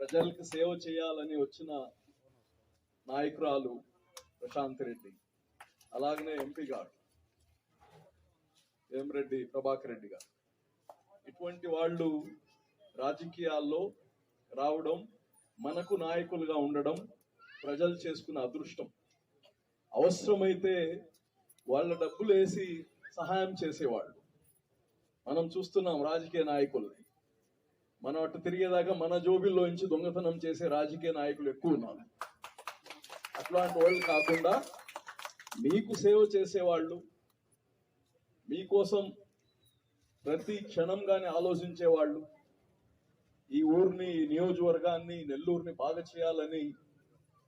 ప్రజలకు సేవ చేయాలని వచ్చిన నాయకురాలు ప్రశాంత్ రెడ్డి అలాగనే ఎంపీ గారు వేమిరెడ్డి ప్రభాకర్ రెడ్డి గారు. ఇటువంటి వాళ్ళు రాజకీయాల్లో రావడం మనకు నాయకులుగా ఉండడం ప్రజలు చేసుకున్న అదృష్టం. అవసరమైతే వాళ్ళ డబ్బులు వేసి సహాయం చేసేవాళ్ళు. మనం చూస్తున్నాం రాజకీయ నాయకుల్ని. మనం అటు తిరిగేదాకా మన జోబిల్లో నుంచి దొంగతనం చేసే రాజకీయ నాయకులు ఎక్కువ ఉన్నారు. అట్లాంటి వాళ్ళు కాకుండా మీకు సేవ చేసేవాళ్ళు మీకోసం ప్రతి క్షణం కానీ ఆలోచించే వాళ్ళు ఈ ఊరిని ఈ నియోజకవర్గాన్ని నెల్లూరుని బాగా చేయాలని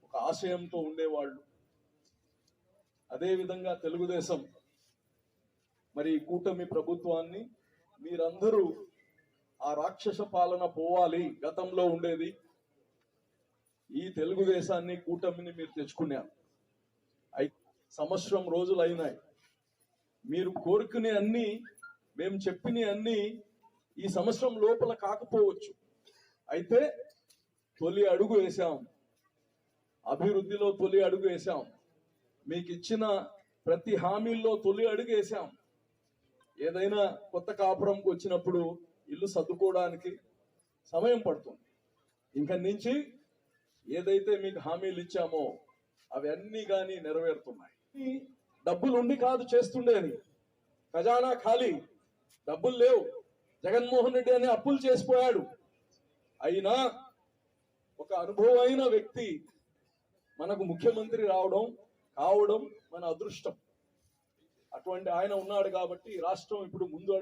ఒక ఆశయంతో ఉండేవాళ్ళు. అదేవిధంగా తెలుగుదేశం మరి కూటమి ప్రభుత్వాన్ని మీరందరూ ఆ రాక్షస పాలన పోవాలి గతంలో ఉండేది. ఈ తెలుగుదేశాన్ని కూటమిని మీరు తెచ్చుకున్నారు. అయి సంవత్సరం రోజులు అయినాయి. మీరు కోరుకునే అన్ని మేము చెప్పిన అన్ని ఈ సంవత్సరం లోపల కాకపోవచ్చు. అయితే తొలి అడుగు వేశాం. అభివృద్ధిలో తొలి అడుగు వేశాం. మీకు ఇచ్చిన ప్రతి హామీల్లో తొలి అడుగు వేశాం. ఏదైనా కొత్త కాపురంకి వచ్చినప్పుడు ఇల్లు సర్దుకోవడానికి సమయం పడుతుంది. ఇంక నుంచి ఏదైతే మీకు హామీలు ఇచ్చామో అవన్నీ కానీ నెరవేరుతున్నాయి. డబ్బులు ఉండి కాదు చేస్తుండేది ఖజానా ఖాళీ డబ్బులు లేవు. జగన్మోహన్ రెడ్డి అనే అప్పులు చేసిపోయాడు. అయినా ఒక అనుభవమైన వ్యక్తి మనకు ముఖ్యమంత్రి రావడం కావడం మన అదృష్టం. అటువంటి ఆయన ఉన్నాడు కాబట్టి రాష్ట్రం ఇప్పుడు ముందు అడుగు